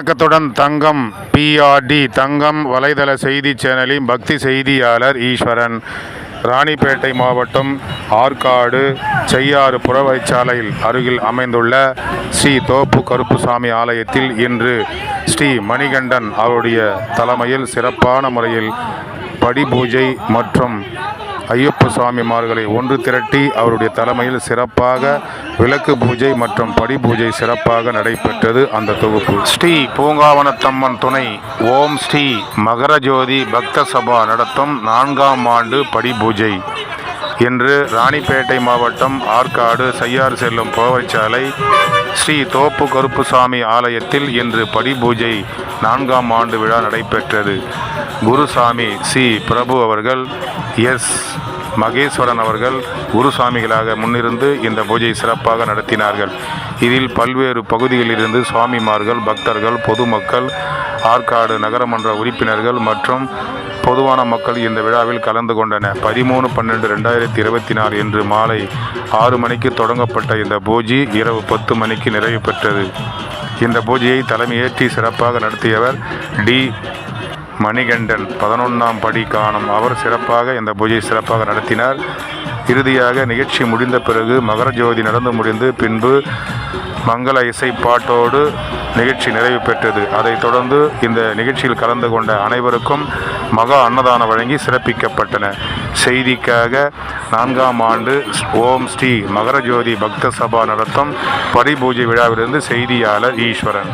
வணக்கத்துடன் தங்கம் பிஆர்டி தங்கம் வலைதள செய்தி சேனலின் பக்தி செய்தியாளர் ஈஸ்வரன். ராணிப்பேட்டை மாவட்டம் ஆற்காடு செய்யாறு புறவழிச்சாலையில் அருகில் அமைந்துள்ள ஸ்ரீ தோப்பு கருப்புசாமி ஆலயத்தில் இன்று ஸ்ரீ மணிகண்டன் அவருடைய தலைமையில் சிறப்பான முறையில் படிபூஜை மற்றும் ஐயப்ப சுவாமிமார்களை ஒன்று திரட்டி அவருடைய தலைமையில் சிறப்பாக விளக்கு பூஜை மற்றும் படி பூஜை சிறப்பாக நடைபெற்றது அந்த தொகுப்பு. ஸ்ரீ பூங்காவனத்தம்மன் துணை ஓம் ஸ்ரீ மகரஜோதி பக்த சபா நடத்தும் நான்காம் ஆண்டு படி பூஜை. இன்று ராணிப்பேட்டை மாவட்டம் ஆற்காடு செய்யாறு செல்லும் போவச்சாலை ஸ்ரீ தோப்பு கருப்புசாமி ஆலயத்தில் இன்று படி பூஜை நான்காம் ஆண்டு விழா நடைபெற்றது. குருசாமி சி. பிரபு அவர்கள் எஸ். மகேஸ்வரன் அவர்கள் குருசாமிகளாக முன்னிருந்து இந்த பூஜை சிறப்பாக நடத்தினார்கள். இதில் பல்வேறு பகுதிகளிலிருந்து சுவாமிமார்கள் பக்தர்கள் பொதுமக்கள் ஆற்காடு நகரமன்ற உறுப்பினர்கள் மற்றும் பொதுவான மக்கள் இந்த விழாவில் கலந்து கொண்டனர். பதிமூணு பன்னெண்டு ரெண்டாயிரத்தி இருபத்தி நாலு இன்று மாலை ஆறு மணிக்கு தொடங்கப்பட்ட இந்த பூஜை இரவு பத்து மணிக்கு நிறைவு பெற்றது. இந்த பூஜையை தலைமையேற்றி சிறப்பாக நடத்தியவர் டி. மணிகண்டன் பதினொன்றாம் படி காணும் அவர் சிறப்பாக இந்த பூஜையை சிறப்பாக நடத்தினார். இறுதியாக நிகழ்ச்சி முடிந்த பிறகு மகர ஜோதி நடந்து முடிந்து பின்பு மங்கள இசைப்பாட்டோடு நிகழ்ச்சி நிறைவு பெற்றது. அதைத் தொடர்ந்து இந்த நிகழ்ச்சியில் கலந்து கொண்ட அனைவருக்கும் மகா அன்னதானம் வழங்கி சிறப்பிக்கப்பட்டன. செய்திக்காக நான்காம் ஆண்டு ஓம் ஸ்ரீ மகர ஜோதி பக்த சபா நடத்தும் பரிபூஜை விழாவிலிருந்து செய்தியாளர் ஈஸ்வரன்.